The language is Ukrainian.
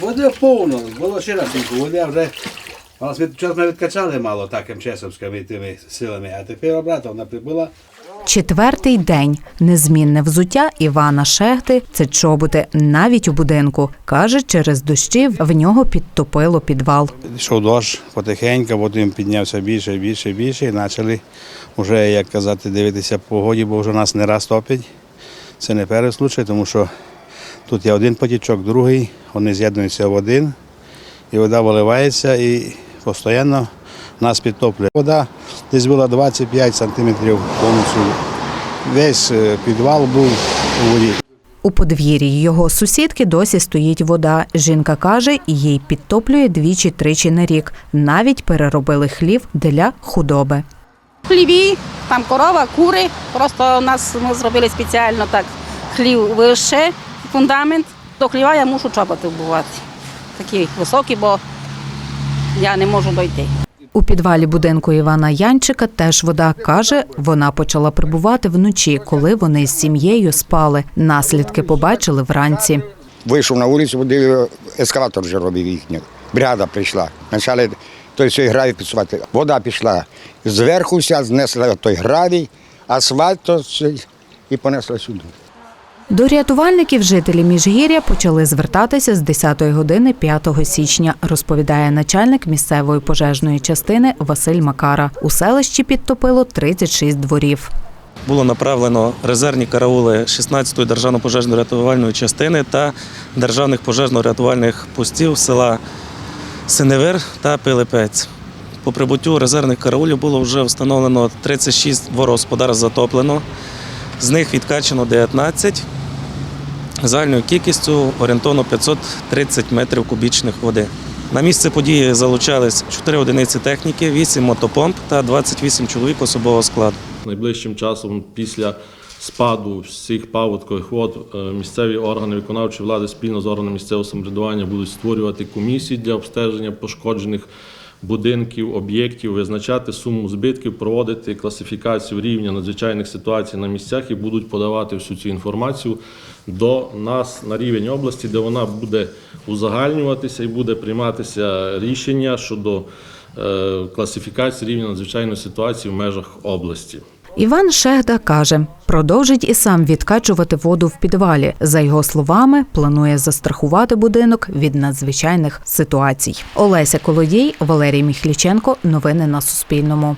Води повно, було ще раз, води вже. Час ми відкачали мало таким чесовськими тими силами, а тепер обратно вона прибула. Четвертий день незмінне взуття Івана Шехти це чоботи навіть у будинку. Каже, через дощі в нього підтопило підвал. Йшов дощ потихеньку, потім піднявся більше, більше, більше і почали вже, як казати, дивитися погоді, бо вже нас не раз топить. Це не перший случай, тому що тут є один потічок, другий, вони з'єднуються в один, і вода виливається і постійно нас підтоплює. Вода десь була 25 сантиметрів повністю. Весь е, підвал був у воді. У подвір'ї його сусідки досі стоїть вода. Жінка каже, їй підтоплює двічі-тричі на рік. Навіть переробили хлів для худоби. хліві, там корова, кури. Просто у нас ми зробили спеціально так хлів вище, фундамент. До хліва я мушу чоботи вбувати. Такі високі, бо я не можу дойти. У підвалі будинку Івана Янчика теж вода каже, вона почала прибувати вночі, коли вони з сім'єю спали. Наслідки побачили вранці. Вийшов на вулицю, подивив, ескалатор вже робив їхній. Бригада прийшла. Почали той цей гравій підсувати. Вода пішла зверху, вся, знесла той гравій, асфальт і понесла сюди. До рятувальників жителі Міжгір'я почали звертатися з 10 години 5 січня, розповідає начальник місцевої пожежної частини Василь Макара. У селищі підтопило 36 дворів. було направлено резервні караули 16-ї державно-пожежно-рятувальної частини та державних пожежно-рятувальних постів села Синевир та Пилипець. По прибуттю резервних караулів було вже встановлено 36 дворогосподарств затоплено, з них відкачано 19, загальною кількістю орієнтовно 530 метрів кубічних води. На місце події залучались 4 одиниці техніки, 8 мотопомп та 28 чоловік особового складу. Найближчим часом після спаду всіх паводкових вод е, місцеві органи виконавчої влади спільно з органами місцевого самоврядування будуть створювати комісії для обстеження пошкоджених будинків, об'єктів, визначати суму збитків, проводити класифікацію рівня надзвичайних ситуацій на місцях і будуть подавати всю цю інформацію до нас на рівень області, де вона буде узагальнюватися і буде прийматися рішення щодо е, класифікації рівня надзвичайної ситуації в межах області. Іван Шегда каже, продовжить і сам відкачувати воду в підвалі. За його словами, планує застрахувати будинок від надзвичайних ситуацій. Олеся Колодій, Валерій Міхліченко. Новини на Суспільному.